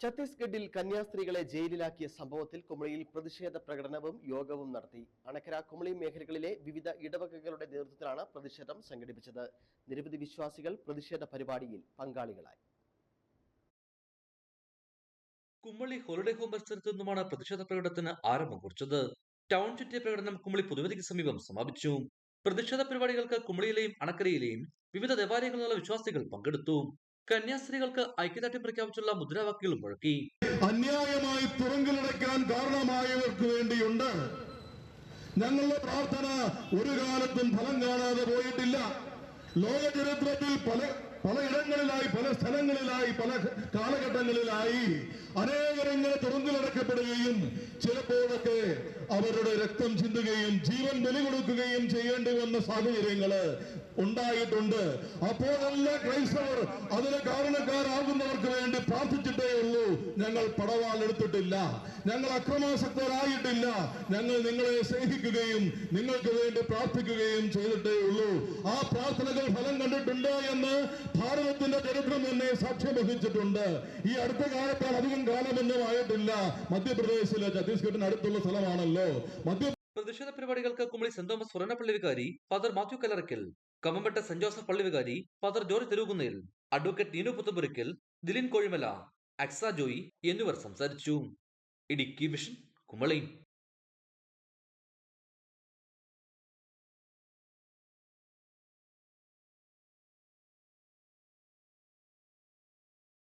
ഛത്തീസ്ഗഡിൽ കന്യാസ്ത്രീകളെ ജയിലിലാക്കിയ സംഭവത്തിൽ കുമളിയിൽ പ്രതിഷേധ പ്രകടനവും യോഗവും നടത്തി. അണക്കര കുമളി മേഖലകളിലെ വിവിധ ഇടവകകളുടെ നേതൃത്വത്തിലാണ് പ്രതിഷേധം സംഘടിപ്പിച്ചത്. നിരവധി വിശ്വാസികൾ പ്രതിഷേധ പരിപാടിയിൽ പങ്കാളികളായി. കുമളി ഹോളിഡേ ഹോം പരിസരത്തു നിന്നുമാണ് പ്രതിഷേധ പ്രകടനത്തിന് ആരംഭം കുറിച്ചത്. ടൗൺ ചുറ്റിയ പ്രകടനം കുമളി പൊതുവേദിക്ക് സമീപം സമാപിച്ചു. പ്രതിഷേധ പരിപാടികൾക്ക് കുമളിയിലെയും അണക്കരയിലെയും വിവിധ ദേവാലയങ്ങളിലുള്ള വിശ്വാസികൾ പങ്കെടുത്തു. കന്യാസ്ത്രീകൾക്ക് ഐക്യദാർഢ്യം പ്രഖ്യാപിച്ചുള്ള മുദ്രാവാക്യങ്ങളും മുഴക്കി. അന്യായമായി തുറങ്കിലടക്കാൻ കാരണമായവർക്ക് വേണ്ടിയുണ്ട്. ഞങ്ങളുടെ പ്രാർത്ഥന ഒരു കാലത്തും ഫലം കാണാതെ പോയിട്ടില്ല. ലോക ചരിത്രത്തിൽ പല പലയിടങ്ങളിലായി പല സ്ഥലങ്ങളിലായി പല കാലഘട്ടങ്ങളിലായി അനേകർ ഇങ്ങനെ തുറങ്കിലടക്കപ്പെടുകയും ചിലപ്പോഴൊക്കെ അവരുടെ രക്തം ചിന്തുകയും ജീവൻ ബലി കൊടുക്കുകയും ചെയ്യേണ്ടി വന്ന സാഹചര്യങ്ങൾ ഉണ്ടായിട്ടുണ്ട്. അപ്പോഴല്ല ക്രൈസ്തവർ അതിന് ഉള്ളൂ ഞങ്ങൾ പടവാൾ എടുത്തിട്ടില്ല. ഞങ്ങൾ അക്രമാസക്തരായിട്ടില്ല. ഞങ്ങൾ നിങ്ങളെ സ്നേഹിക്കുകയും നിങ്ങൾക്ക് വേണ്ടി പ്രാർത്ഥിക്കുകയും ചെയ്തിട്ടേ ഉള്ളൂ. ആ പ്രാർത്ഥനകൾ ഫലം കണ്ടിട്ടുണ്ട് എന്ന് ഭാരതത്തിന്റെ ചരിത്രം തന്നെ സാക്ഷ്യം വഹിച്ചിട്ടുണ്ട് ഈ അടുത്ത കാലത്താണ് അധികം കാലമൊന്നും ആയിട്ടില്ല മധ്യപ്രദേശിലെ ഛത്തീസ്ഗഡിന് അടുത്തുള്ള സ്ഥലമാണല്ലോ. മധ്യ പ്രതിഷേധ പരിപാടികൾക്ക് കുമളി സെന്റ് തോമസ് സ്വർണപ്പള്ളി വികാരി father Mathew Kalarakkal Kammampatta saint Joseph പള്ളി വികാരി father George Theruvukunnel. Advocate Neenu Puthupurakkal Dileen Kozhimala. Aksa Joy എന്നിവർ സംസാരിച്ചു. ഇടുക്കി വിഷൻ കുമളി